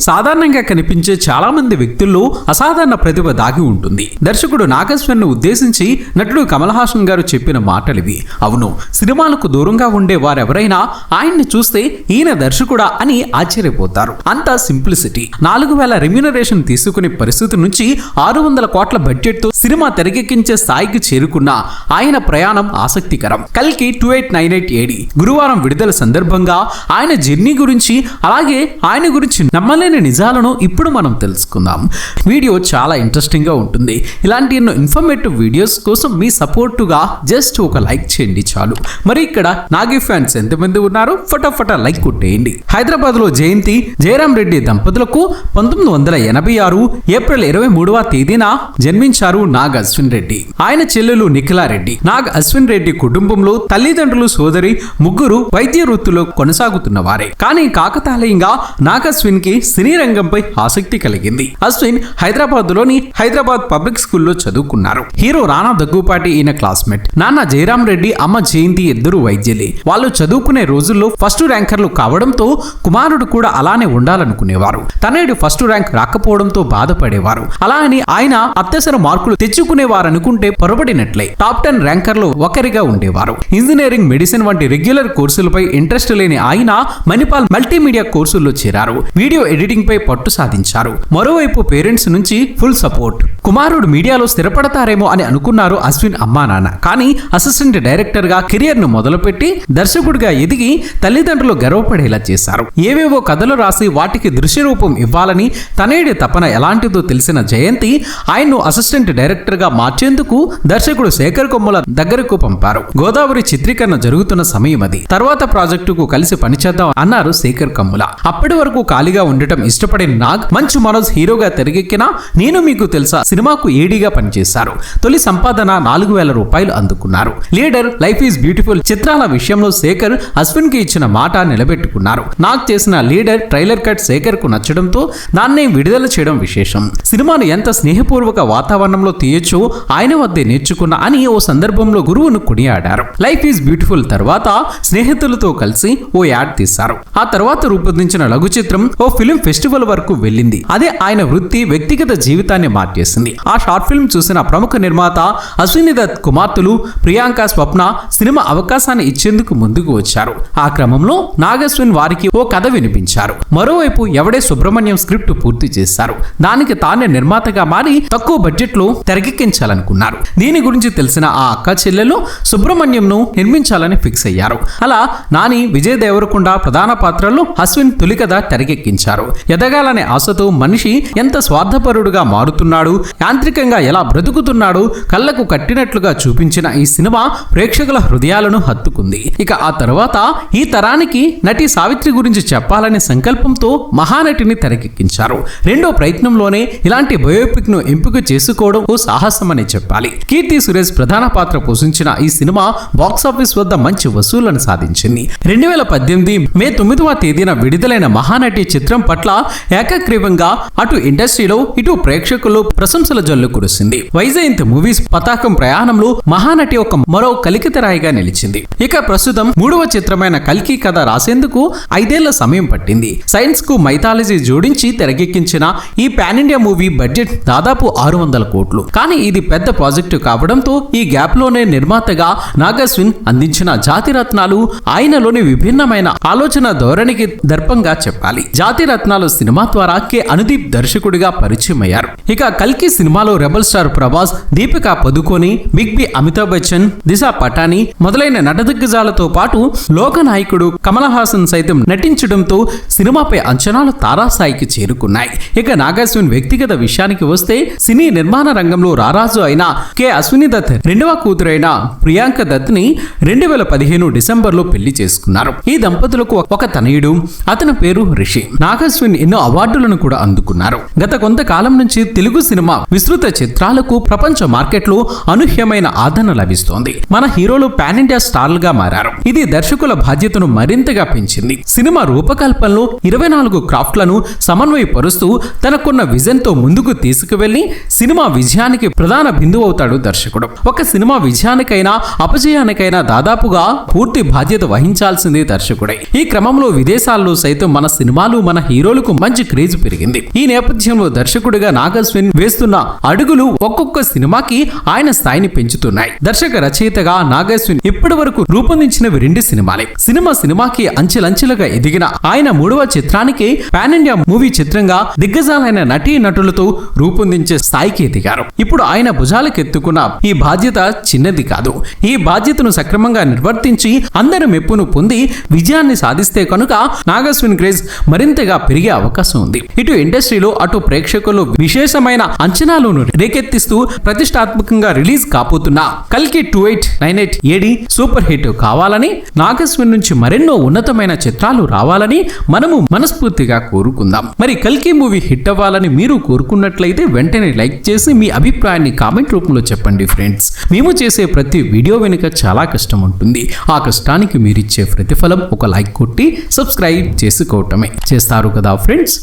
సాధారణంగా కనిపించే చాలా మంది వ్యక్తుల్లో అసాధారణ ప్రతిభ దాగి ఉంటుంది. దర్శకుడు నాగేశ్వర్ను ఉద్దేశించి నటుడు కమల్ హాసన్ గారు చెప్పిన మాటలివి. అవును సినిమాలకు దూరంగా ఉండే వారెవరైనా ఆయన్ని చూస్తే ఈయన దర్శకుడా అని ఆశ్చర్యపోతారు. అంత సింప్లిసిటీ. నాలుగు వేల రెమ్యునరేషన్ తీసుకునే పరిస్థితి నుంచి ఆరు వందల కోట్ల బడ్జెట్తో సినిమా తెరకెక్కించే స్థాయికి చేరుకున్న ఆయన ప్రయాణం ఆసక్తికరం. కల్కి two eight nine eight AD గురువారం విడుదల సందర్భంగా ఆయన జర్నీ గురించి అలాగే ఆయన గురించి నమ్మలేని నిజాలను ఇప్పుడు మనం తెలుసుకుందాం. వీడియో చాలా ఇంట్రెస్టింగ్గా ఉంటుంది. ఇలాంటి ఎన్నో ఇన్ఫర్మేటివ్ వీడియోస్ కోసం మీ సపోర్టుగా జస్ట్ ఒక లైక్ చేయండి చాలు. మరి ఇక్కడ నాగి ఫ్యాన్స్ ఎంతమంది ఉన్నారు ఫటాఫట లైక్ కొట్టేయండి. హైదరాబాద్లో జయంతి జయరాం రెడ్డి దంపతులకు పంతొమ్మిది వందల ఎనభై ఆరు ఏప్రిల్ ఇరవై మూడవ తేదీన జన్మించారు నాగ్ అశ్విన్ రెడ్డి. ఆయన చెల్లెలు నిఖిలారెడ్డి నాగ్ అశ్విన్ రెడ్డి కుటుంబంలో తల్లిదండ్రులు సోదరి ముగ్గురు వైద్య వృత్తిలో కొనసాగుతున్న వారే. కానీ కాకతాళీయంగా నాగ్ అశ్విన్కి సినీ రంగంపై ఆసక్తి కలిగింది. అశ్విన్ హైదరాబాద్లోని హైదరాబాద్ పబ్లిక్ స్కూల్లో చదువుకున్నారు. హీరో రానా దగ్గుపాటి ఈయన క్లాస్మేట్. నాన్న జయరాం రెడ్డి అమ్మ జయంతి ఇద్దరు వైద్యులే. వాళ్ళు చదువుకునే రోజుల్లో ఫస్ట్ ర్యాంకర్లు కావడంతో కుమారుడు కూడా అలానే ఉండాలనుకునేవారు. తనయుడు ఫస్ట్ ర్యాంక్ రాకపోవడంతో బాధపడేవారు. అలా అని ఆయన అత్యవసర మార్కులు తెచ్చుకునేవారనుకుంటే పొరబడినట్లే. టాప్ టెన్ ర్యాంకర్లు ఒకరిగా ఉండేవారు. ఇంజనీరింగ్ మెడిసిన్ వంటి రెగ్యులర్ కోర్సులపై ఇంట్రెస్ట్ లేని ఆయన మణిపాల్ మల్టీమీడియా కోర్సుల్లో చేరారు. వీడియో ఎడిటింగ్ పై పట్టు సాధించారు. మరోవైపు పేరెంట్స్ నుంచి ఫుల్ సపోర్ట్. కుమారుడు మీడియాలో స్థిరపడతారేమో అని అనుకున్నారు అశ్విన్ అమ్మా నాన్న. కానీ అసిస్టెంట్ డైరెక్టర్గా కెరియర్ను మొదలుపెట్టి దర్శకుడిగా ఎదిగి తల్లిదండ్రులు గర్వపడేలా చేశారు. ఏవేవో కథలు రాసి వాటికి దృశ్య రూపం ఇవ్వాలని తనేడి తపన ఎలాంటిదో తెలిసిన జయంతి ఆయన్ను అసిస్టెంట్ డైరెక్టర్గా మార్చేందుకు దర్శకుడు శేఖర్ కొమ్మల దగ్గరకు పంపారు. గోదావరి చిత్రీకరణ జరుగుతున్న సమయం అది. తర్వాత ప్రాజెక్టుకు కలిసి పనిచేద్దాం అన్నారు శేఖర్ కమ్ముల. అప్పటి వరకు ఖాళీగా ఉండటం ఇష్టపడిన నాగ్ మంచు మనోజ్ హీరోగా తెరకెక్కిన నేను మీకు తెలుసా సినిమాకు ఏడీగా పనిచేశారు. తొలి సంపాదన నాలుగు వేల రూపాయలు అందుకున్నారు. లీడర్ లైఫ్ ఈజ్ బ్యూటిఫుల్ చిత్రాల విషయంలో శేఖర్ అశ్విన్కి ఇచ్చిన మాట నిలబెట్టుకున్నారు. నాగ్ చేసిన లీడర్ ట్రైలర్ కట్ శేఖర్కు నచ్చడంతో దాన్నే విడుదల చేయడం విశేషం. సినిమాను ఎంత స్నేహపూర్వక వాతావరణంలో తీయొచ్చో ఆయన వద్దే నేర్చుకున్న అని ఓ సందర్భంలో గురువును కొనియాడారు. లైఫ్ ఈజ్ బ్యూటిఫుల్ తర్వాత స్నేహితులతో కలిసి ఓ యాడ్ తీశారు. ఆ తర్వాత రూపొందించిన లఘు చిత్రం ఓ ఫిలిం ఫెస్టివల్ వరకు వెళ్ళింది. అదే ఆయన వృత్తి వ్యక్తిగత జీవితాన్ని మార్చేసింది. ఆ షార్ట్ ఫిల్మ్ చూసిన ప్రముఖ నిర్మాత అశ్విని దత్ కుమార్తెలు ప్రియాంక స్వప్న సినిమా అవకాశాన్ని ఇచ్చేందుకు ముందుకు వచ్చారు. ఆ క్రమంలో నాగశ్విన్ వారికి ఓ కథ వినిపించారు. మరోవైపు ఎవడే సుబ్రహ్మణ్యం స్క్రిప్ట్ పూర్తి చేశారు? దానికి తానే నిర్మాతగా మారి తక్కువ బడ్జెట్లో తెరకెక్కించాలనుకున్నారు. దీని గురించి తెలిసిన ఆ అక్క చెల్లెలు సుబ్రహ్మణ్యంను నిర్మించాలని ఫిక్స్ అయ్యారు. అలా నాని విజయ్ దేవరకొండ ప్రధాన పాత్రలో అశ్విన్ తొలి కథ తెరకెక్కించారు. ఎదగాలనే ఆశతో మనిషి ఎంత స్వార్థపరుడుగా మారుతున్నాడు యాంత్రికంగా ఎలా బ్రతుకుతున్నాడు కళ్ళకు కట్టినట్లుగా చూపించిన ఈ సినిమా ప్రేక్షకుల హృదయాలను హత్తుకుంది. ఇక ఆ తర్వాత ఈ తరానికి నటి సావిత్రి గురించి చెప్పాలనే సంకల్పంతో మహానటిని తెరకెక్కించారు. రెండో ప్రయత్నంలోనే ఇలాంటి బయోపిక్ను ఎంపిక చేసుకోవడం ఓ సాహసమని చెప్పాలి. కీర్తి సురేష్ ప్రధాన పాత్ర పోషించిన ఈ సినిమా బాక్సాఫీస్ వద్ద మంచి వసూళ్ళను సాధించింది. రెండు వేల పద్దెనిమిది మే తొమ్మిదవ తేదీన విడుదలైన మహానటి చిత్రం పట్ల ఏకగ్రీవంగా అటు ఇండస్ట్రీలో ఇటు ప్రేక్షకుల్లో ప్రశంసల జల్లు కురిసింది. వైజయంత్ మూవీస్ పతాకం ప్రయాణంలో మహానటి ఒక మరో కలికితరాయిగా నిలిచింది. ఇక ప్రస్తుతం మూడవ చిత్రమైన కల్కి కథ రాసేందుకు ఐదేళ్ళ సమయం పట్టింది. సైన్స్కు మైథాలజీ జోడించి తెరకెక్కించిన ఈ పాన్ ఇండియా మూవీ బడ్జెట్ దాదాపు ఆరు వందల కోట్లు. కానీ ఇది పెద్ద ప్రాజెక్టు కావడంతో ఈ గ్యాప్లోనే నిర్మాతగా నాగస్విన్ అందించిన జాతిరత్నాలు ఆయనలోని విభిన్నమైన ఆలోచన ధోరణికి దర్పంగా చెప్పాలి. జాతిరత్న రత్నాలు సినిమా ద్వారా కె. అనుదీప్ దర్శకుడిగా పరిచయం అయ్యారు ఇక కల్కి సినిమాలో rebel star Prabhas Deepika Padukone big B Amitabh Bachchan దిశ పటాని మొదలైన నటదిగ్గజాలతో పాటు లోకనాయకుడు కమల్ హాసన్ సైతం నటించడంతో సినిమాపై అంచనాలు తారాస్థాయికి చేరుకున్నాయి. ఇక నాగార్జున్ వ్యక్తిగత విషయానికి వస్తే సినీ నిర్మాణ రంగంలో రారాజు అయిన కె. అశ్విని దత్ రెండవ కూతురైన ప్రియాంక దత్ని రెండు వేల పదిహేను డిసెంబర్లో పెళ్ళి చేసుకున్నారు. ఈ దంపతులకు ఒక తనయుడు అతని పేరు రిషి. అశ్విన్ ఎన్నో అవార్డులను కూడా అందుకున్నారు. గత కొంతకాలం నుంచి తెలుగు సినిమా విస్తృత చిత్రాలకు ప్రపంచ మార్కెట్లో అనూహ్యమైన ఆదరణ లభిస్తోంది. మన హీరోలు పాన్ ఇండియా స్టార్లుగా మారారు. ఇది దర్శకుల బాధ్యతను మరింతగా పెంచింది. సినిమా రూపకల్పనలో ఇరవై నాలుగు క్రాఫ్ట్లను సమన్వయపరుస్తూ తనకున్న విజన్తో ముందుకు తీసుకువెళ్ళి సినిమా విజయానికి ప్రధాన బిందువు అవుతాడు దర్శకుడు. ఒక సినిమా విజయానికైనా అపజయానికైనా దాదాపుగా పూర్తి బాధ్యత వహించాల్సింది దర్శకుడే. ఈ క్రమంలో విదేశాల్లో సైతం మన సినిమాలు మన హీరో హీరోలకు మంచి క్రేజ్ పెరిగింది. ఈ నేపథ్యంలో దర్శకుడిగా నాగస్విన్ వేస్తున్న అడుగులు ఒక్కొక్క సినిమాకి ఆయన స్థాయిని పెంచుతున్నాయి. దర్శక రచయితగా నాగస్విన్ ఇప్పటి వరకు రూపొందించినవి రెండు సినిమాలే. సినిమా సినిమాకి అంచెలంచెలుగా ఎదిగిన ఆయన మూడవ చిత్రానికి పాన్ ఇండియా మూవీ చిత్రంగా దిగ్గజాలైన నటీ నటులతో రూపొందించే స్థాయికి ఎదిగారు. ఇప్పుడు ఆయన భుజాలకెత్తుకున్న ఈ బాధ్యత చిన్నది కాదు. ఈ బాధ్యతను సక్రమంగా నిర్వర్తించి అందరి మెప్పును పొంది విజయాన్ని సాధిస్తే కనుక నాగస్విన్ క్రేజ్ మరింతగా పెరిగే అవకాశం ఉంది. ఇటు ఇండస్ట్రీలో అటు ప్రేక్షకులు విశేషమైన అంచనాలను రేకెత్తిస్తూ ప్రతిష్టాత్మకంగా రిలీజ్ కాబోతున్న కల్కి two eight nine eight AD super hit కావాలని నాగస్విన్ నుంచి మరెన్నో ఉన్నతమైన చిత్రాలు రావాలని మనము మనస్ఫూర్తిగా కోరుకుందాం. మరి కల్కి మూవీ హిట్ అవ్వాలని మీరు కోరుకున్నట్లయితే వెంటనే లైక్ చేసి మీ అభిప్రాయాన్ని కామెంట్ రూపంలో చెప్పండి ఫ్రెండ్స్. మేము చేసే ప్రతి వీడియో వెనుక చాలా కష్టం ఉంటుంది. ఆ కష్టానికి మీరిచ్చే ప్రతిఫలం ఒక లైక్ కొట్టి సబ్స్క్రైబ్ చేసుకోవటమే. చేస్తారు కదా ఫ్రెండ్స్